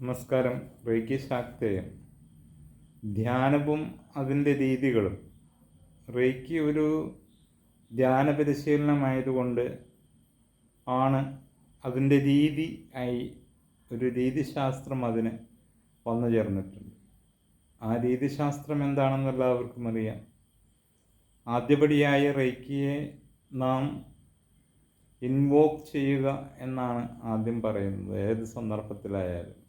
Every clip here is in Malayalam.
നമസ്കാരം. റേക്കി ശാക്തേയം ധ്യാനവും അതിന്റെ രീതികളും. റേക്കി ഒരു ധ്യാന പരിശീലനമായതുകൊണ്ട് ആണ് അതിന്റെ രീതി ആയി ഒരു രീതിശാസ്ത്രം അതിന് വന്നു ചേർന്നിട്ടുണ്ട്. ആ രീതിശാസ്ത്രം എന്താണെന്ന് എല്ലാവർക്കും അറിയാം. ആദ്യപടിയായ റേക്കിയെ നാം ഇൻവോക്ക് ചെയ്യുക എന്നാണ് ആദ്യം പറയുന്നത്. ഏത് സന്ദർഭത്തിലായാലും.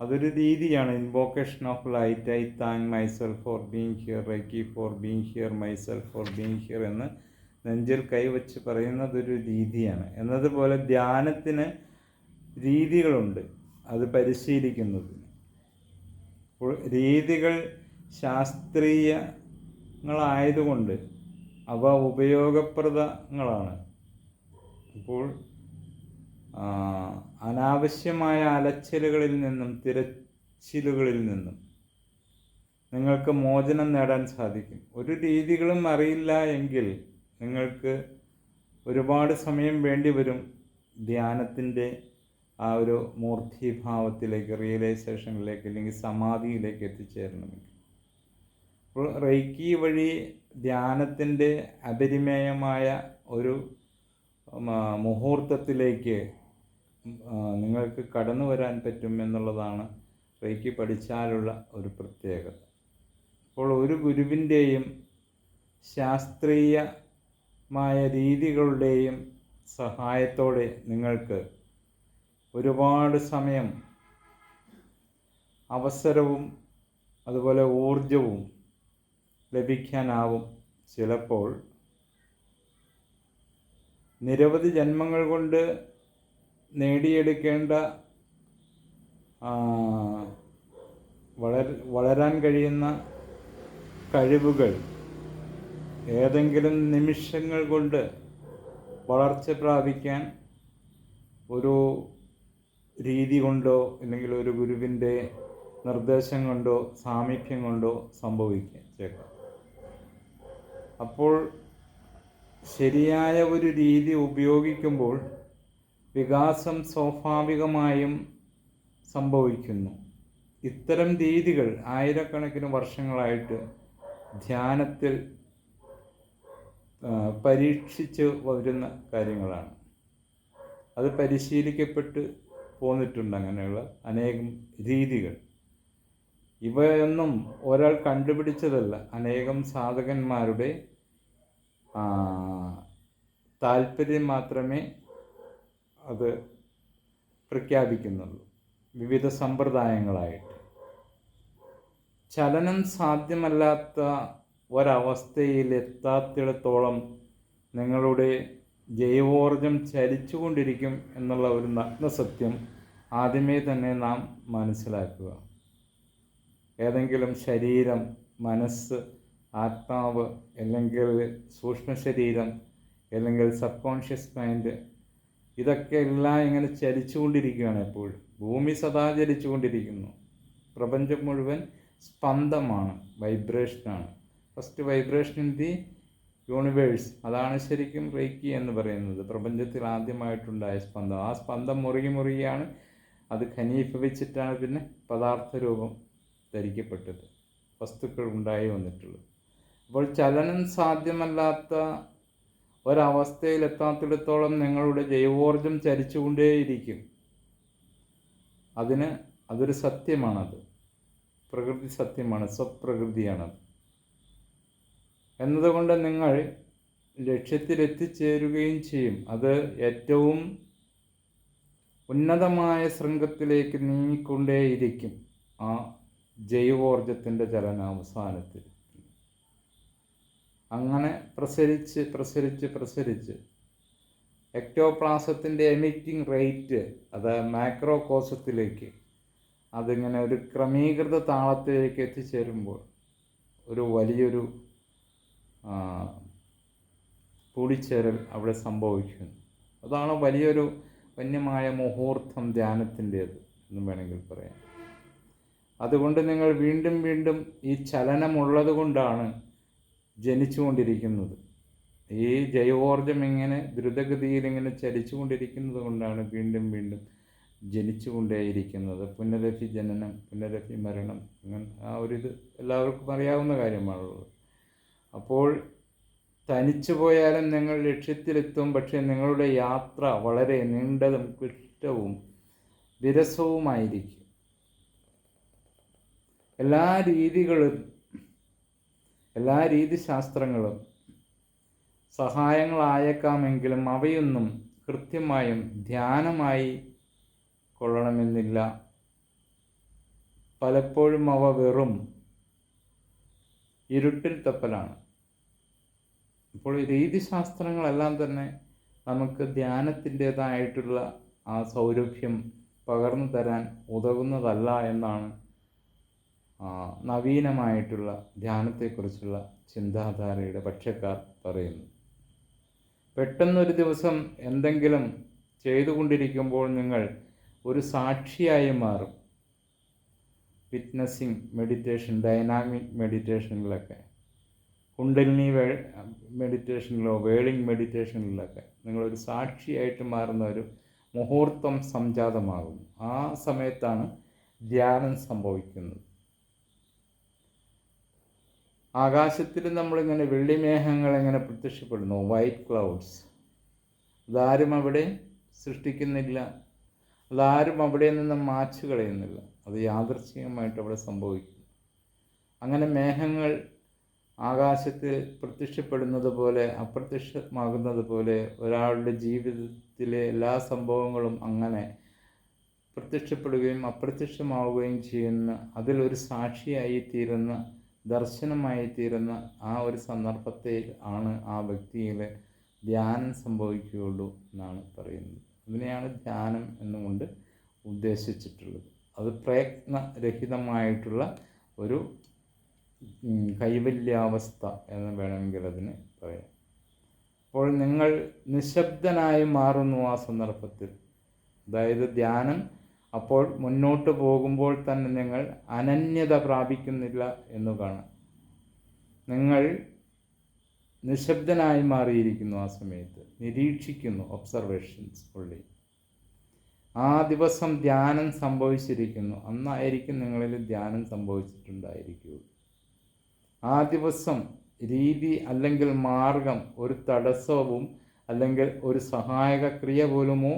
അതൊരു രീതിയാണ്. Invocation of light I thank myself for being here reiki for being here myself for being here എന്ന് നെഞ്ചിൽ കൈവച്ച് പറയുന്നതൊരു രീതിയാണ്. എന്നതുപോലെ ധ്യാനത്തിന് രീതികളുണ്ട് അത് പരിശീലിക്കുന്നതിന്. രീതികൾ ശാസ്ത്രീയങ്ങളായതുകൊണ്ട് അവ ഉപയോഗപ്രദങ്ങളാണ്. അപ്പോൾ അനാവശ്യമായ അലച്ചിലുകളിൽ നിന്നും തിരച്ചിലുകളിൽ നിന്നും നിങ്ങൾക്ക് മോചനം നേടാൻ സാധിക്കും. ഒരു രീതികളും അറിയില്ല എങ്കിൽ നിങ്ങൾക്ക് ഒരുപാട് സമയം വേണ്ടി വരും ധ്യാനത്തിന്റെ ആ ഒരു മൂർത്തിഭാവത്തിലേക്ക് റിയലൈസേഷനിലേക്ക് അല്ലെങ്കിൽ സമാധിയിലേക്ക് എത്തിച്ചേരണമെങ്കിൽ. അപ്പോൾ റൈക്കി വഴി ധ്യാനത്തിന്റെ അപരിമേയമായ ഒരു മുഹൂർത്തത്തിലേക്ക് നിങ്ങൾക്ക് കടന്നു വരാൻ പറ്റും എന്നുള്ളതാണ് റേക്കി പഠിച്ചാലുള്ള ഒരു പ്രത്യേകത. അപ്പോൾ ഒരു ഗുരുവിന്റെയും ശാസ്ത്രീയമായ രീതികളുടെയും സഹായത്തോടെ നിങ്ങൾക്ക് ഒരുപാട് സമയം അവസരവും അതുപോലെ ഊർജവും ലഭിക്കാനാവും ചിലപ്പോൾ. നിരവധി ജന്മങ്ങൾ കൊണ്ട് നേടിയെടുക്കേണ്ട വളര വളരാൻ കഴിയുന്ന കഴിവുകൾ ഏതെങ്കിലും നിമിഷങ്ങൾ കൊണ്ട് വളർച്ച പ്രാപിക്കാൻ ഒരു രീതി കൊണ്ടോ അല്ലെങ്കിൽ ഒരു ഗുരുവിന്റെ നിർദ്ദേശം കൊണ്ടോ സാമീപ്യം കൊണ്ടോ സംഭവിച്ചേക്കാം അപ്പോൾ ശരിയായ ഒരു രീതി ഉപയോഗിക്കുമ്പോൾ വികാസം സ്വാഭാവികമായും സംഭവിക്കുന്നു. ഇത്തരം രീതികൾ ആയിരക്കണക്കിന് വർഷങ്ങളായിട്ട് ധ്യാനത്തിൽ പരീക്ഷിച്ച് വരുന്ന കാര്യങ്ങളാണ്. അത് പരിശീലിക്കപ്പെട്ട് പോന്നിട്ടുണ്ട് അങ്ങനെയുള്ള അനേകം രീതികൾ. ഇവയൊന്നും ഒരാൾ കണ്ടുപിടിച്ചതല്ല. അനേകം സാധകന്മാരുടെ താല്പര്യം മാത്രമേ അത് പ്രഖ്യാപിക്കുന്നുള്ളൂ വിവിധ സമ്പ്രദായങ്ങളായിട്ട്. ചലനം സാധ്യമല്ലാത്ത ഒരവസ്ഥയിലെത്താത്തിടത്തോളം നിങ്ങളുടെ ജൈവോർജം ചലിച്ചുകൊണ്ടിരിക്കും എന്നുള്ള ഒരു നഗ്നസത്യം ആദ്യമേ തന്നെ നാം മനസ്സിലാക്കുക. ഏതെങ്കിലും ശരീരം മനസ്സ് ആത്മാവ് അല്ലെങ്കിൽ സൂക്ഷ്മ ശരീരം അല്ലെങ്കിൽ സബ് കോൺഷ്യസ് മൈൻഡ് ഇതൊക്കെ എല്ലാം ഇങ്ങനെ ചലിച്ചുകൊണ്ടിരിക്കുകയാണ് എപ്പോഴും. ഭൂമി സദാ ചലിച്ചുകൊണ്ടിരിക്കുന്നു. പ്രപഞ്ചം മുഴുവൻ സ്പന്ദമാണ് വൈബ്രേഷനാണ്. First vibration in the universe. അതാണ് ശരിക്കും റേക്കി എന്ന് പറയുന്നത്. പ്രപഞ്ചത്തിൽ ആദ്യമായിട്ടുണ്ടായ സ്പന്ദം. ആ സ്പന്ദം മുറുകി മുറുകിയാണ് അത് ഖനീഭവിച്ചിട്ടാണ് പിന്നെ പദാർത്ഥ രൂപം ധരിക്കപ്പെട്ടത്. വസ്തുക്കൾ ഉണ്ടായി വന്നിട്ടുള്ളത്. അപ്പോൾ ചലനം സാധ്യമല്ലാത്ത ഒരവസ്ഥയിൽ എത്താത്തിടത്തോളം നിങ്ങളുടെ ജൈവോർജം ചലിച്ചുകൊണ്ടേയിരിക്കും. അതിന് അതൊരു സത്യമാണത്. പ്രകൃതി സത്യമാണ് സ്വപ്രകൃതിയാണത്. എന്നതുകൊണ്ട് നിങ്ങൾ ലക്ഷ്യത്തിലെത്തിച്ചേരുകയും ചെയ്യും. അത് ഏറ്റവും ഉന്നതമായ ശൃംഗത്തിലേക്ക് നീങ്ങിക്കൊണ്ടേയിരിക്കും ആ ജൈവോർജത്തിന്റെ ചലനാവസാനത്തിൽ. അങ്ങനെ പ്രസരിച്ച് പ്രസരിച്ച് പ്രസരിച്ച്. എക്ടോപ്ലാസത്തിന്റെ എമിറ്റിംഗ് റേറ്റ് അത് മാക്രോ കോശത്തിലേക്ക് അതിങ്ങനെ ഒരു ക്രമീകൃത താളത്തിലേക്ക് എത്തിച്ചേരുമ്പോൾ ഒരു വലിയൊരു കൂടിച്ചേരൽ അവിടെ സംഭവിക്കുന്നു. അതാണ് വലിയൊരു വന്യമായ മുഹൂർത്തം ധ്യാനത്തിന്റേത് എന്ന് വേണമെങ്കിൽ പറയാം. അതുകൊണ്ട് നിങ്ങൾ വീണ്ടും വീണ്ടും ഈ ചലനമുള്ളത് കൊണ്ടാണ് ജനിച്ചുകൊണ്ടിരിക്കുന്നത്. ഈ ജൈവോർജം ഇങ്ങനെ ദ്രുതഗതിയിൽ ഇങ്ങനെ ചലിച്ചുകൊണ്ടിരിക്കുന്നത് കൊണ്ടാണ് വീണ്ടും വീണ്ടും ജനിച്ചുകൊണ്ടേയിരിക്കുന്നത്. പുനരഭി ജനനം പുനരഭി മരണം അങ്ങനെ ആ ഒരു ഇത് എല്ലാവർക്കും അറിയാവുന്ന കാര്യമാണുള്ളത്. അപ്പോൾ തനിച്ചു പോയാലും നിങ്ങൾ ലക്ഷ്യത്തിലെത്തും പക്ഷേ നിങ്ങളുടെ യാത്ര വളരെ നീണ്ടതും ക്ലിഷ്ടവും വിരസവുമായിരിക്കും. എല്ലാ രീതികളും എല്ലാ രീതിശാസ്ത്രങ്ങളും സഹായങ്ങളായേക്കാമെങ്കിലും അവയൊന്നും കൃത്യമായും ധ്യാനമായി കൊള്ളണമെന്നില്ല. പലപ്പോഴും അവ വെറും ഇരുട്ടിൽ തപ്പലാണ്. അപ്പോൾ ഈ രീതിശാസ്ത്രങ്ങളെല്ലാം തന്നെ നമുക്ക് ധ്യാനത്തിന്റെതായിട്ടുള്ള ആ സൗരഭ്യം പകർന്നു തരാൻ ഉതകുന്നതല്ല എന്നാണ് നവീനമായിട്ടുള്ള ധ്യാനത്തെക്കുറിച്ചുള്ള ചിന്താധാരയുടെ പക്ഷക്കാർ പറയുന്നു. പെട്ടെന്നൊരു ദിവസം എന്തെങ്കിലും ചെയ്തുകൊണ്ടിരിക്കുമ്പോൾ നിങ്ങൾ ഒരു സാക്ഷിയായി മാറും. വിറ്റ്നസ്സിങ് മെഡിറ്റേഷൻ ഡൈനാമിക് മെഡിറ്റേഷനിലൊക്കെ കുണ്ടലിനി വേ മെഡിറ്റേഷനിലോ വേളിംഗ് മെഡിറ്റേഷനിലൊക്കെ നിങ്ങളൊരു സാക്ഷിയായിട്ട് മാറുന്ന ഒരു മുഹൂർത്തം സംജാതമാകുന്നു. ആ സമയത്താണ് ധ്യാനം സംഭവിക്കുന്നത്. ആകാശത്തിൽ നമ്മളിങ്ങനെ വെള്ളിമേഘങ്ങൾ എങ്ങനെ പ്രത്യക്ഷപ്പെടുന്നു? വൈറ്റ് ക്ലൗഡ്സ് അതാരും അവിടെ സൃഷ്ടിക്കുന്നില്ല. അതാരും അവിടെ നിന്ന് മാച്ചു കളയുന്നില്ല. അത് യാദർശികമായിട്ട് അവിടെ സംഭവിക്കുന്നു. അങ്ങനെ മേഘങ്ങൾ ആകാശത്തിൽ പ്രത്യക്ഷപ്പെടുന്നത് പോലെ അപ്രത്യക്ഷമാകുന്നത് പോലെ ഒരാളുടെ ജീവിതത്തിലെ എല്ലാ സംഭവങ്ങളും അങ്ങനെ പ്രത്യക്ഷപ്പെടുകയും അപ്രത്യക്ഷമാവുകയും ചെയ്യുന്ന അതിലൊരു സാക്ഷിയായി തീരുന്ന ദർശനമായി തീരുന്ന ആ ഒരു സന്ദർഭത്തിൽ ആണ് ആ വ്യക്തിയിൽ ധ്യാനം സംഭവിക്കുകയുള്ളൂ എന്നാണ് പറയുന്നത്. അതിനെയാണ് ധ്യാനം എന്നുകൊണ്ട് ഉദ്ദേശിച്ചിട്ടുള്ളത്. അത് പ്രയത്നരഹിതമായിട്ടുള്ള ഒരു കൈവല്യാവസ്ഥ എന്ന് വേണമെങ്കിൽ അതിന് പറയാം. അപ്പോൾ നിങ്ങൾ നിശബ്ദനായി മാറുന്നു ആ സന്ദർഭത്തിൽ. അതായത് ധ്യാനം അപ്പോൾ മുന്നോട്ട് പോകുമ്പോൾ തന്നെ നിങ്ങൾ അനന്യത പ്രാപിക്കുന്നില്ല എന്ന് കാണാം. നിങ്ങൾ നിശബ്ദനായി മാറിയിരിക്കുന്നു ആ സമയത്ത്. നിരീക്ഷിക്കുന്നു ഒബ്സർവേഷൻസ് ഉള്ളി ആ ദിവസം ധ്യാനം സംഭവിച്ചിരിക്കുന്നു. അന്നായിരിക്കും നിങ്ങളിൽ ധ്യാനം സംഭവിച്ചിട്ടുണ്ടായിരിക്കുകയുള്ളൂ. ആ ദിവസം രീതി അല്ലെങ്കിൽ മാർഗം ഒരു തടസ്സവും അല്ലെങ്കിൽ ഒരു സഹായക ക്രിയ പോലുമോ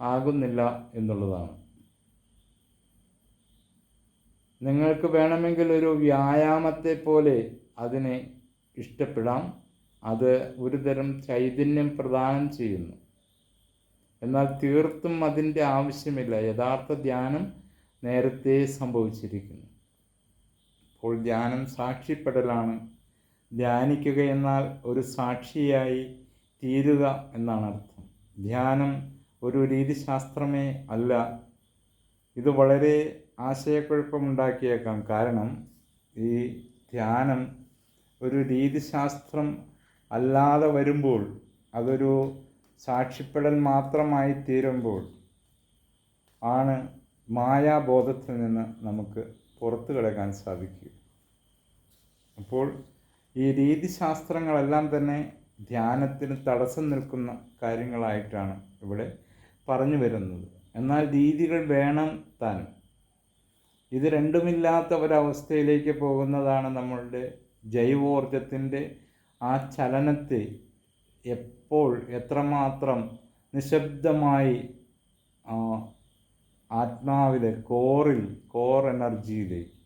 ആകുന്നില്ല എന്നുള്ളതാണ്. നിങ്ങൾക്ക് വേണമെങ്കിൽ ഒരു വ്യായാമത്തെ പോലെ അതിനെ ഇഷ്ടപ്പെടാം. അത് ഒരുതരം ചൈതന്യം പ്രദാനം ചെയ്യുന്നു. എന്നാൽ തീർത്തും അതിന്റെ ആവശ്യമില്ല. യഥാർത്ഥ ധ്യാനം നേരത്തെ സംഭവിച്ചിരിക്കുന്നു. അപ്പോൾ ധ്യാനം സാക്ഷിപ്പെടലാണ്. ധ്യാനിക്കുക എന്നാൽ ഒരു സാക്ഷിയായി തീരുക എന്നാണ് അർത്ഥം. ധ്യാനം ഒരു രീതിശാസ്ത്രമേ അല്ല. ഇത് വളരെ ആശയക്കുഴപ്പമുണ്ടാക്കിയേക്കാം. കാരണം ഈ ധ്യാനം ഒരു രീതിശാസ്ത്രം അല്ലാതെ വരുമ്പോൾ അതൊരു സാക്ഷിപ്പെടൽ മാത്രമായി തീരുമ്പോൾ ആണ് മായാബോധത്തിൽ നിന്ന് നമുക്ക് പുറത്തു കിടക്കാൻ സാധിക്കുക. അപ്പോൾ ഈ രീതിശാസ്ത്രങ്ങളെല്ലാം തന്നെ ധ്യാനത്തിന് തടസ്സം നിൽക്കുന്ന കാര്യങ്ങളായിട്ടാണ് ഇവിടെ പറഞ്ഞു വരുന്നത്. എന്നാൽ രീതികൾ വേണം താനും ഇത് രണ്ടുമില്ലാത്ത ഒരവസ്ഥയിലേക്ക് പോകുന്നതാണ് നമ്മളുടെ ജൈവോർജത്തിന്റെ ആ ചലനത്തെ എപ്പോൾ എത്രമാത്രം നിശബ്ദമായി ആത്മാവിലെ കോറിൽ കോർ എനർജിയിലേക്ക്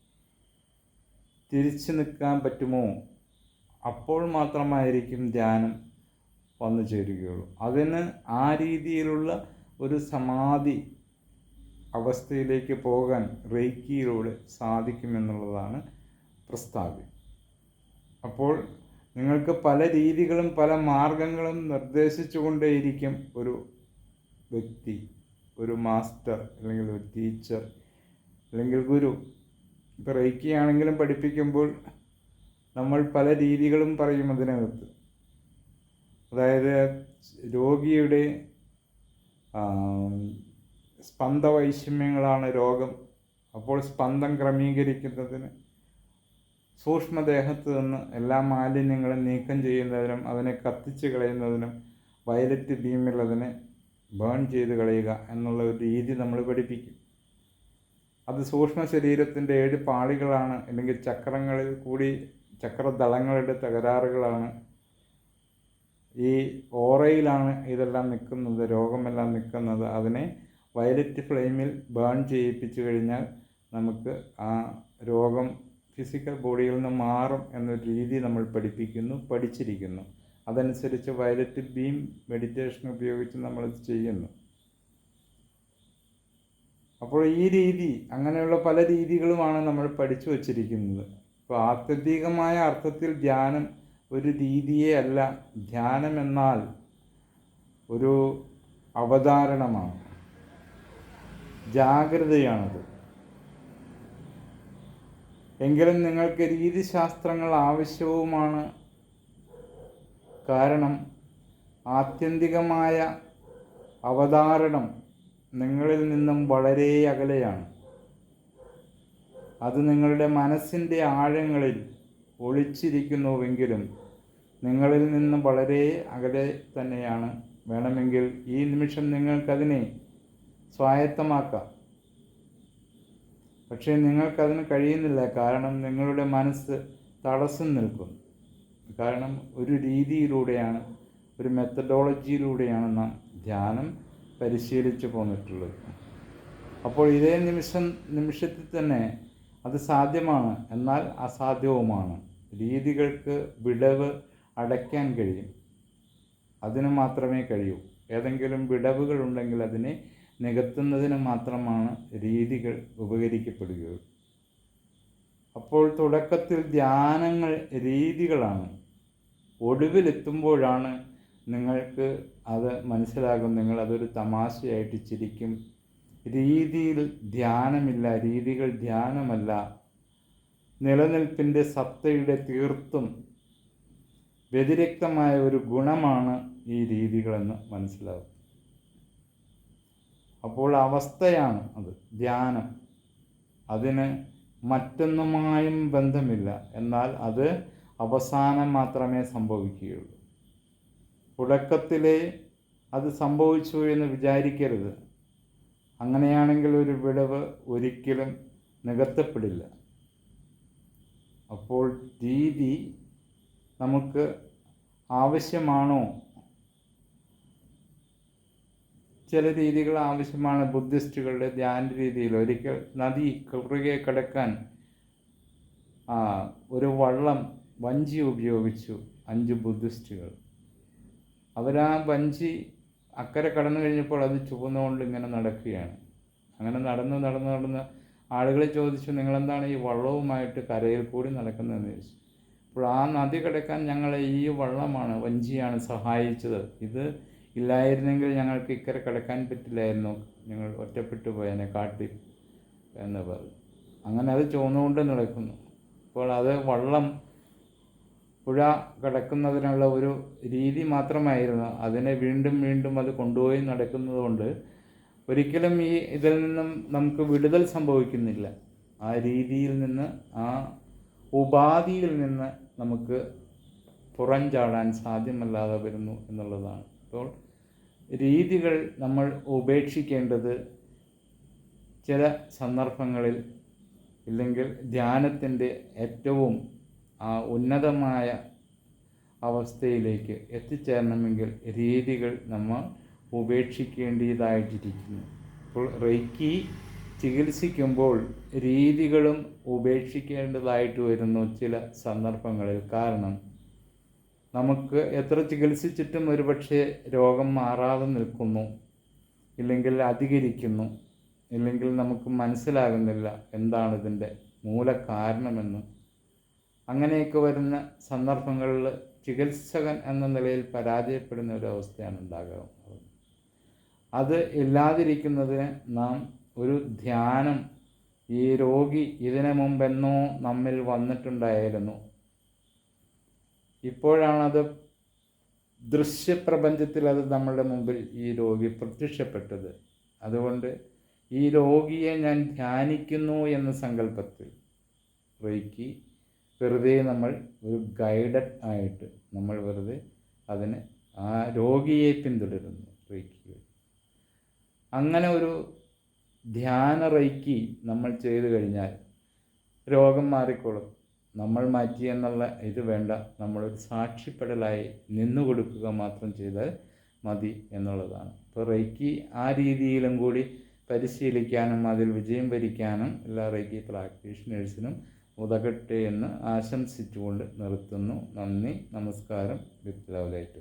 തിരിച്ചു നിൽക്കാൻ പറ്റുമോ? അപ്പോൾ മാത്രമായിരിക്കും ധ്യാനം വന്നു ചേരുകയുള്ളൂ. അതിന് ആ രീതിയിലുള്ള ഒരു സമാധി അവസ്ഥയിലേക്ക് പോകാൻ റേക്കിയിലൂടെ സാധിക്കുമെന്നുള്ളതാണ് പ്രസ്താവ്യം. അപ്പോൾ നിങ്ങൾക്ക് പല രീതികളും പല മാർഗങ്ങളും നിർദ്ദേശിച്ചുകൊണ്ടേയിരിക്കും ഒരു വ്യക്തി ഒരു മാസ്റ്റർ അല്ലെങ്കിൽ ഒരു ടീച്ചർ അല്ലെങ്കിൽ ഗുരു. ഇപ്പോൾ റേക്കിയാണെങ്കിലും പഠിപ്പിക്കുമ്പോൾ നമ്മൾ പല രീതികളും പറയും അതിനകത്ത്. അതായത് രോഗിയുടെ സ്പന്ദവൈഷമ്യങ്ങളാണ് രോഗം. അപ്പോൾ സ്പന്ദം ക്രമീകരിക്കുന്നതിന് സൂക്ഷ്മദേഹത്ത് നിന്ന് എല്ലാ മാലിന്യങ്ങളും നീക്കം ചെയ്യുന്നതിനും അതിനെ കത്തിച്ച് കളയുന്നതിനും വയലറ്റ് ബീമിൽ ബേൺ ചെയ്ത് കളയുക എന്നുള്ള ഒരു രീതി നമ്മൾ പഠിപ്പിക്കും. അത് സൂക്ഷ്മ ശരീരത്തിന്റെ ഏഴ് പാളികളാണ് അല്ലെങ്കിൽ ചക്രങ്ങളിൽ കൂടി ചക്രദളങ്ങളുടെ തകരാറുകളാണ്. ഈ ഓറയിലാണ് ഇതെല്ലാം നിൽക്കുന്നത് രോഗമെല്ലാം നിൽക്കുന്നത്. അതിനെ വയലറ്റ് ഫ്ലെയിമിൽ ബേൺ ചെയ്യിപ്പിച്ചു കഴിഞ്ഞാൽ നമുക്ക് ആ രോഗം ഫിസിക്കൽ ബോഡിയിൽ നിന്ന് മാറും എന്നൊരു രീതി നമ്മൾ പഠിപ്പിക്കുന്നു പഠിച്ചിരിക്കുന്നു. അതനുസരിച്ച് വയലറ്റ് ബീം മെഡിറ്റേഷൻ ഉപയോഗിച്ച് നമ്മളത് ചെയ്യുന്നു. അപ്പോൾ ഈ രീതി അങ്ങനെയുള്ള പല രീതികളുമാണ് നമ്മൾ പഠിച്ചു വച്ചിരിക്കുന്നത്. അപ്പോൾ ആത്യന്തികമായ അർത്ഥത്തിൽ ധ്യാനം ഒരു രീതിയെ അല്ല. ധ്യാനം എന്നാൽ ഒരു അവതാരണമാണ്. ജാഗ്രതയാണത്. എങ്കിലും നിങ്ങൾക്ക് രീതിശാസ്ത്രങ്ങൾ ആവശ്യവുമാണ്. കാരണം ആത്യന്തികമായ അവതാരണം നിങ്ങളിൽ നിന്നും വളരെ അകലെയാണ്. അത് നിങ്ങളുടെ മനസ്സിന്റെ ആഴങ്ങളിൽ ഒളിച്ചിരിക്കുന്നുവെങ്കിലും നിങ്ങളിൽ നിന്നും വളരെ അകലെ തന്നെയാണ്. വേണമെങ്കിൽ ഈ നിമിഷം നിങ്ങൾക്കതിനെ സ്വായത്തമാക്കാം. പക്ഷേ നിങ്ങൾക്കതിന് കഴിയുന്നില്ല. കാരണം നിങ്ങളുടെ മനസ്സ് തടസ്സം നിൽക്കും കാരണം ഒരു രീതിയിലൂടെയാണ് ഒരു മെത്തഡോളജിയിലൂടെയാണ് നാം ധ്യാനം പരിശീലിച്ചു പോന്നിട്ടുള്ളത്. അപ്പോൾ ഇതേ നിമിഷം നിമിഷത്തിൽ തന്നെ അത് സാധ്യമാണ്. എന്നാൽ അസാധ്യവുമാണ്. രീതികൾക്ക് വിടവ് അടയ്ക്കാൻ കഴിയും. അതിന് മാത്രമേ കഴിയൂ. ഏതെങ്കിലും വിടവുകൾ ഉണ്ടെങ്കിൽ അതിനെ നികത്തുന്നതിന് മാത്രമാണ് രീതികൾ ഉപകരിക്കപ്പെടുകയുള്ളൂ. അപ്പോൾ തുടക്കത്തിൽ ധ്യാനങ്ങൾ രീതികളാണ്. ഒടുവിലെത്തുമ്പോഴാണ് നിങ്ങൾക്ക് അത് മനസ്സിലാകും. നിങ്ങൾ അതൊരു തമാശയായിട്ട് ചിരിക്കും. രീതിയിൽ ധ്യാനമില്ല രീതികൾ ധ്യാനമല്ല. നിലനിൽപ്പിന്റെ സത്തയുടെ തീർത്തും വ്യതിരിക്തമായ ഒരു ഗുണമാണ് ഈ രീതികളെന്ന് മനസ്സിലാവും. അപ്പോൾ അവസ്ഥയാണ് അത്. ധ്യാനം. അതിന് മറ്റൊന്നുമായും ബന്ധമില്ല. എന്നാൽ അത് അവസാനം മാത്രമേ സംഭവിക്കുകയുള്ളൂ. തുടക്കത്തിലേ അത് സംഭവിച്ചു എന്ന് വിചാരിക്കരുത്. അങ്ങനെയാണെങ്കിൽ ഒരു വിടവ് ഒരിക്കലും നികത്തപ്പെടില്ല. അപ്പോൾ രീതി നമുക്ക് ആവശ്യമാണോ ചില രീതികൾ ആവശ്യമാണ് ബുദ്ധിസ്റ്റുകളുടെ ധ്യാന രീതിയിൽ. ഒരിക്കൽ നദി കുറുകെ കിടക്കാൻ ഒരു വള്ളം വഞ്ചി ഉപയോഗിച്ചു അഞ്ച് ബുദ്ധിസ്റ്റുകൾ. അവരാ വഞ്ചി അക്കരെ കടന്നു കഴിഞ്ഞപ്പോൾ അത് ചുവന്നുകൊണ്ട് ഇങ്ങനെ നടക്കുകയാണ്. അങ്ങനെ നടന്ന് നടന്ന് നടന്ന് ആളുകളെ ചോദിച്ചു നിങ്ങളെന്താണ് ഈ വള്ളവുമായിട്ട് കരയിൽ കൂടി നടക്കുന്നതെന്ന് ചോദിച്ചു. അപ്പോൾ ആ നദി കിടക്കാൻ ഞങ്ങളെ ഈ വള്ളമാണ് വഞ്ചിയാണ് സഹായിച്ചത്. ഇത് ഇല്ലായിരുന്നെങ്കിൽ ഞങ്ങൾക്ക് ഇക്കരെ കിടക്കാൻ പറ്റില്ലായിരുന്നു. ഞങ്ങൾ ഒറ്റപ്പെട്ടു പോയതിനെ കാട്ടിൽ എന്ന് പറഞ്ഞു. അങ്ങനെ അത് ചുവന്നുകൊണ്ട് നടക്കുന്നു. അപ്പോൾ അത് വള്ളം പുഴ കടക്കുന്നതിനുള്ള ഒരു രീതി മാത്രമായിരുന്നു. അതിനെ വീണ്ടും വീണ്ടും അത് കൊണ്ടുപോയി നടക്കുന്നതുകൊണ്ട് ഒരിക്കലും ഈ ഇതിൽ നിന്നും നമുക്ക് വിടുതൽ സംഭവിക്കുന്നില്ല. ആ രീതിയിൽ നിന്ന് ആ ഉപാധിയിൽ നിന്ന് നമുക്ക് പുറം ചാടാൻ സാധ്യമല്ലാതെ വരുന്നു എന്നുള്ളതാണ്. അപ്പോൾ രീതികൾ നമ്മൾ ഉപേക്ഷിക്കേണ്ടത് ചില സന്ദർഭങ്ങളിൽ ഇല്ലെങ്കിൽ ധ്യാനത്തിന്റെ ഏറ്റവും ഉന്നതമായ അവസ്ഥയിലേക്ക് എത്തിച്ചേരണമെങ്കിൽ രീതികൾ നമ്മൾ ഉപേക്ഷിക്കേണ്ടതായിട്ടിരിക്കുന്നു. അപ്പോൾ റെയ്ക്കി ചികിത്സിക്കുമ്പോൾ രീതികളും ഉപേക്ഷിക്കേണ്ടതായിട്ട് വരുന്നു ചില സന്ദർഭങ്ങളിൽ. കാരണം നമുക്ക് എത്ര ചികിത്സിച്ചിട്ടും ഒരുപക്ഷെ രോഗം മാറാതെ നിൽക്കുന്നു ഇല്ലെങ്കിൽ അധികരിക്കുന്നു ഇല്ലെങ്കിൽ നമുക്ക് മനസ്സിലാകുന്നില്ല എന്താണ് ഇതിന്റെ മൂലകാരണമെന്ന്. അങ്ങനെയൊക്കെ വരുന്ന സന്ദർഭങ്ങളിൽ ചികിത്സകൻ എന്ന നിലയിൽ പരാജയപ്പെടുന്ന ഒരു അവസ്ഥയാണ് ഉണ്ടാകുന്നത് അത് ഇല്ലാതിരിക്കുന്നതിന് നാം ഒരു ധ്യാനം ഈ രോഗി ഇതിനു മുമ്പെന്നോ നമ്മിൽ വന്നിട്ടുണ്ടായിരുന്നു. ഇപ്പോഴാണത് ദൃശ്യപ്രപഞ്ചത്തിൽ അത് നമ്മളുടെ മുമ്പിൽ ഈ രോഗി പ്രത്യക്ഷപ്പെട്ടത്. അതുകൊണ്ട് ഈ രോഗിയെ ഞാൻ ധ്യാനിക്കുന്നു എന്ന സങ്കല്പത്തിൽ റേക്കി വെറുതെ നമ്മൾ ഒരു ഗൈഡഡ് ആയിട്ട് നമ്മൾ വെറുതെ അതിന് ആ രോഗിയെ പിന്തുടരുന്നു റേക്കി അങ്ങനെ ഒരു ധ്യാന റൈക്കി നമ്മൾ ചെയ്തു കഴിഞ്ഞാൽ രോഗം മാറിക്കോളും. നമ്മൾ മാറ്റി എന്നുള്ള ഇത് വേണ്ട. നമ്മളൊരു സാക്ഷിപ്പെടലായി നിന്നു കൊടുക്കുക മാത്രം ചെയ്താൽ മതി എന്നുള്ളതാണ്. ഇപ്പോൾ റൈക്കി ആ രീതിയിലും കൂടി പരിശീലിക്കാനും അതിൽ വിജയം ഭരിക്കാനും എല്ലാ റൈക്കി പ്രാക്ടീഷണേഴ്സിനും ഉതകട്ടെ എന്ന് ആശംസിച്ചുകൊണ്ട് നിർത്തുന്നു. നന്ദി നമസ്കാരം. With light